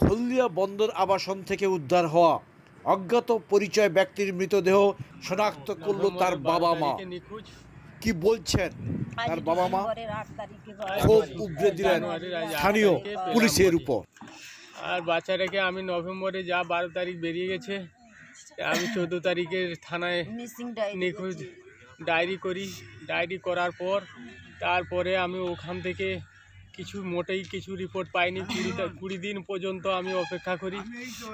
হলদিয়া বন্দর আবাসন থেকে উদ্ধার হওয়া অজ্ঞাত পরিচয় ব্যক্তির মৃতদেহ শনাক্ত করল তার বাবা মা। নিখোঁজ। কি বলছেন? তার বাবা মা? খুব উগরে দিলেন স্থানীয় পুলিশের উপর। আর বাচ্চাটাকে আমি নভেম্বরে যা বারো তারিখ বেরিয়ে গেছে আমি চোদ্দ তারিখের থানায় নিখোঁজ। ডায়েরি করি। ডায়েরি করার পর তারপরে আমি ওখান থেকে কিছু মোটেই কিছু রিপোর্ট পাইনি। কুড়ি দিন পর্যন্ত আমি অপেক্ষা করি।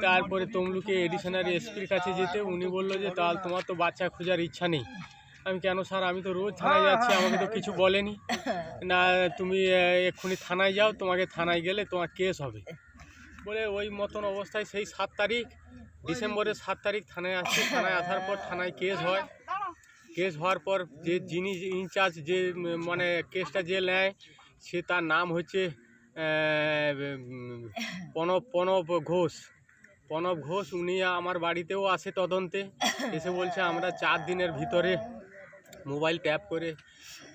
তারপরে তমলুকে এডিশনারি এসপির কাছে যেতে উনি বলল যে তাহলে তোমার তো বাচ্চা খোঁজার ইচ্ছা নেই। আমি কেন স্যার, আমি তো রোজ থানায় যাচ্ছি, আমাকে তো কিছু বলেনি। না, তুমি এক্ষুনি থানায় যাও, তোমাকে থানায় গেলে তোমার কেস হবে। বলে ওই মতন অবস্থায় সেই সাত তারিখ, ডিসেম্বরের সাত তারিখ থানায় আসছি। থানায় আসার পর থানায় কেস হয়। কেস হওয়ার পর যে যিনি ইনচার্জ যে মানে কেসটা যে নেয় সে তার নাম হচ্ছে প্রণব প্রণব ঘোষ। প্রণব ঘোষ উনি আমার বাড়িতেও আসে তদন্তে। এসে বলছে আমরা চার দিনের ভিতরে মোবাইল ট্যাপ করে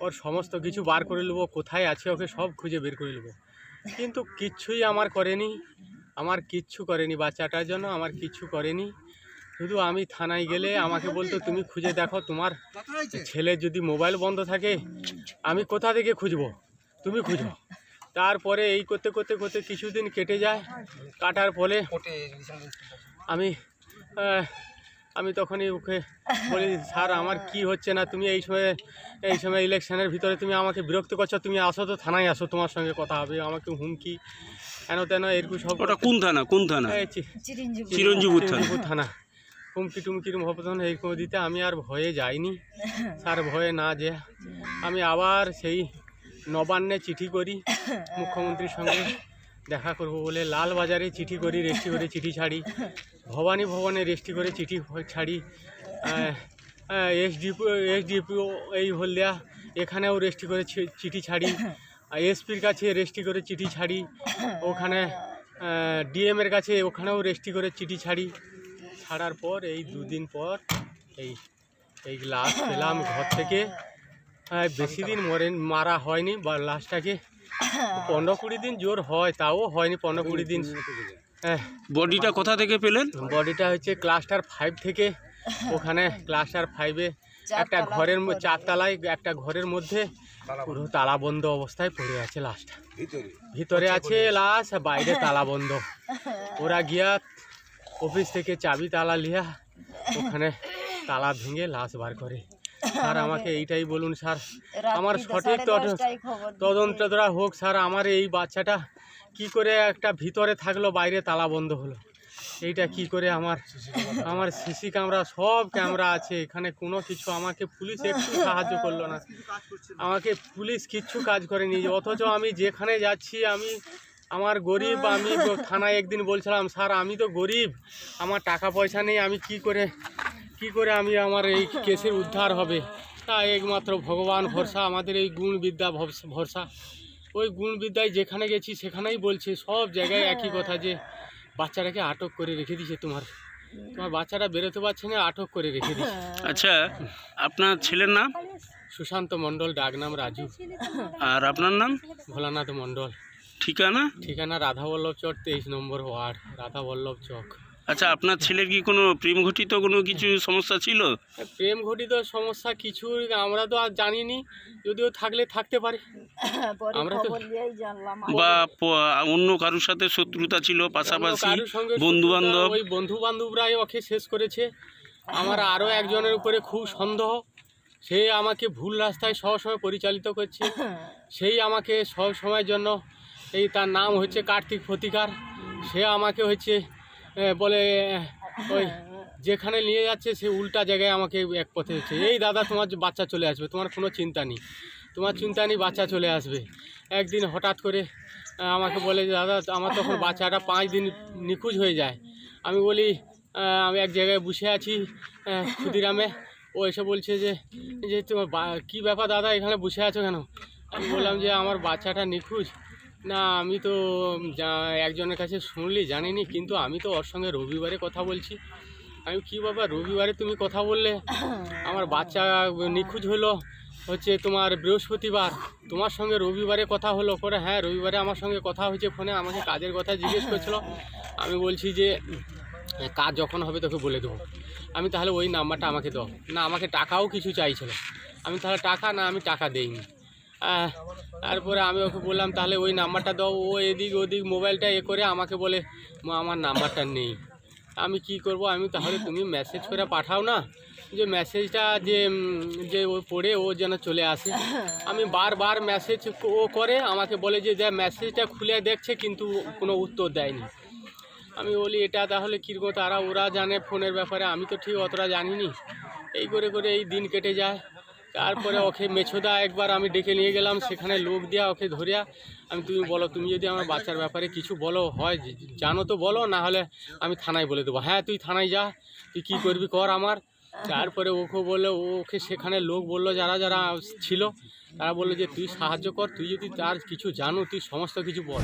ওর সমস্ত কিছু বার করে নেব। কোথায় আছে ওকে সব খুঁজে বের করে নেব। কিন্তু কিচ্ছুই আমার করেনি। আমার কিচ্ছু করেনি। বাচ্চাটার জন্য আমার কিচ্ছু করেনি। শুধু আমি থানায় গেলে আমাকে বলতো তুমি খুঁজে দেখো তোমার ছেলের যদি মোবাইল বন্ধ থাকে আমি কোথা থেকে খুঁজবো? তুমি খুঁজো তারপরে এই করতে করতে করতে কিছুদিন কেটে যায় কাটার ফলে আমি আমি তখনই ওকে বলি স্যার আমার কি হচ্ছে না? তুমি এই সময় এই সময় ইলেকশনের ভিতরে তুমি আমাকে বিরক্ত করছ তুমি আসো তো থানায় আসো তোমার সঙ্গে কথা হবে আমাকে হুমকি হেন তেন এরকম সব ওটা কোন থানা? কোন থানা? এই চি- চিরঞ্জীবী। থানা। হুমকি টুমকির মহপতন এই করে দিতে আমি আর ভয়ে যাইনি। স্যার ভয়ে না যে আমি আবার সেই নবান্নে চিঠি করি, মুখ্যমন্ত্রীর সঙ্গে দেখা করব বলে লাল বাজারে চিঠি করি রেস্টি করে চিঠি ছাড়ি, ভবানী ভবনে রেস্টি করে চিঠি ছাড়ি এসডিপি এসডিপিও এই হলদিয়া, এখানেও রেস্টি করে চিঠি ছাড়ি এসপির কাছে রেস্টি করে চিঠি ছাড়ি, ওখানে ডিএম এর কাছে ওখানেও রেস্টি করে চিঠি ছাড়ি, ছাড়ার পর, এই দুদিন পর, এই এই লাশ পেলাম ঘর থেকে। বেশি দিন মরেন মারা হয়নি বা লাশটাকে পনেরো কুড়ি দিন জোর হয় তাও হয়নি পনেরো কুড়ি দিন। হ্যাঁ। বডিটা কোথা থেকে পেলেন? বডিটা হচ্ছে ক্লাস্টার ফাইভ থেকে ওখানে ক্লাস্টার ফাইভে একটা ঘরের ম- চারতলায় একটা ঘরের মধ্যে পুরো তালাবন্ধ অবস্থায় পড়ে আছে লাশটা ভিতরে? আছে লাশ বাইরে তালাবন্ধ ওরা গিয়া অফিস থেকে চাবি তালা লিয়া ওখানে তালা ভেঙে লাশ বার করে। স্যার আমাকে এইটাই বলুন স্যার। আমার সঠিক সাড়ে তদ- দশটায় খবর দিয়েছে। তদন্তটা হোক স্যার আমার এই বাচ্চাটা কি করে একটা ভিতরে থাকল বাইরে তালা বন্ধ হলো? এইটা কি করে আমার আমার সিসি ক্যামেরা সব ক্যামেরা আছে এখানে কোনো কিছু আমাকে পুলিশ একটু সাহায্য করল না। আমাকে পুলিশ কিচ্ছু কাজ করেনি অথচ আমি যেখানে যাচ্ছি আমি আমার গরিব আমি থানায় একদিন বলছিলাম স্যার আমি তো গরিব আমার টাকা পয়সা নেই আমি কি করে কি করে আমি আমার এই কেসের উদ্ধার হবে? তা একমাত্র ভগবান ভরসা আমাদের এই গুণবিদ্যা ভরসা- ভরসা। ওই গুণবিদ্যায় যেখানে গেছি সেখানেই বলছে সব জায়গায় একই কথা যে বাচ্চাটাকে আটক করে রেখে দিয়েছে তোমার। তোমার বাচ্চাটা বেরোতে পারছে না আটক করে রেখে দিয়েছে। আচ্ছা আপনার ছেলের নাম? সুশান্ত মণ্ডল ডাকনাম রাজু। আর আপনার নাম? ভোলানাথ মণ্ডল। ঠিকানা? ঠিকানা রাধাবল্লভ চক তেইশ নম্বর ওয়ার্ড রাধাবল্লভ চক। আচ্ছা আপনার ছেলের কি কোনো প্রেম ঘটিত কোনো কিছু সমস্যা ছিল? প্রেম ঘটিত সমস্যা কিছু আমরা তো আর জানিনি যদিও থাকলে থাকতে পারে। আমরা তো- বা প- অন্য কারোর সাথে শত্রুতা ছিল পাশাপাশি কারোর সঙ্গে বন্ধু বান্ধব ওই বন্ধু বান্ধবরাই ওকে শেষ করেছে। আমার আরও একজনের উপরে খুব সন্দেহ। সে আমাকে ভুল রাস্তায় সবসময় পরিচালিত করছে। সেই আমাকে সব সময়ের জন্য এই তার নাম হচ্ছে কার্তিক ফতিকার সে আমাকে হচ্ছে বলে, ওই, যেখানে নিয়ে যাচ্ছে, সে উল্টা জায়গায় আমাকে এক পথে হচ্ছে এই দাদা, তোমার বাচ্চা চলে আসবে। তোমার কোনো চিন্তা নেই। তোমার চিন্তা নেই, বাচ্চা চলে আসবে। একদিন হঠাৎ করে আমাকে বলে, দাদা, আমার তখন বাচ্চাটা পাঁচ দিন নিখোঁজ হয়ে যায়। আমি বলি আমি এক জায়গায় বসে আছি ক্ষুদিরামে। ও এসে বলছে যে যে তোমার কী ব্যাপার দাদা, এখানে বসে আছো কেন? আমি বললাম যে, আমার বাচ্চাটা নিখোঁজ। না, আমি তো একজনের কাছে শুনলি, জানিনি, কিন্তু আমি তো ওর সঙ্গে রবিবারে কথা বলছি। আমি, কী বাবা, রবিবারে তুমি কথা বললে? আমার বাচ্চা নিখোঁজ হলো, হচ্ছে তোমার বৃহস্পতিবার। তোমার সঙ্গে রবিবারে কথা হলো, পরে হ্যাঁ রবিবারে আমার সঙ্গে কথা হয়েছে ফোনে, আমাকে কাজের কথা জিজ্ঞেস করছিল। আমি বলছি যে, কাজ যখন হবে তোকে বলে দেবো। আমি তাহলে ওই নাম্বারটা আমাকে দাও। না, আমাকে টাকাও কিছু চাইছিল। আমি তাহলে টাকা, না, আমি টাকা দেইনি। তারপরে আমি ওকে বললাম, তাহলে ওই নাম্বারটা দাও। ও এদিক ওদিক মোবাইলটা এ করে আমাকে বলে আমার নাম্বারটা নেই। আমি কি করব? আমি তাহলে তুমি মেসেজ করে পাঠাও না? যে মেসেজটা যে যে ও পড়ে ও যেন চলে আসে। আমি বারবার মেসেজ ও করে, আমাকে বলে যে যা মেসেজটা খুলে দেখছে, কিন্তু কোনো উত্তর দেয়নি। আমি বলি, এটা তাহলে কীরকম? তারা ওরা জানে ফোনের ব্যাপারে, আমি তো ঠিক অতটা জানিনি। এই করে করে এই দিন কেটে যায়। তারপরে ওকে মেছোদা একবার আমি ডেকে নিয়ে গেলাম, সেখানে লোক দিয়া ওকে ধরিয়া, আমি তুমি বলো, তুমি যদি আমার বাচ্চার ব্যাপারে কিছু বলো, হয় জানো তো বলো, না হলে আমি থানায় বলে দেবো। হ্যাঁ তুই থানায় যা, তুই কী করবি কর আমার। তারপরে ওকে বলল, ওকে সেখানে লোক বলল, যারা যারা ছিল, তারা বলল যে, তুই সাহায্য কর, তুই যদি তার কিছু জানো, তুই সমস্ত কিছু বল।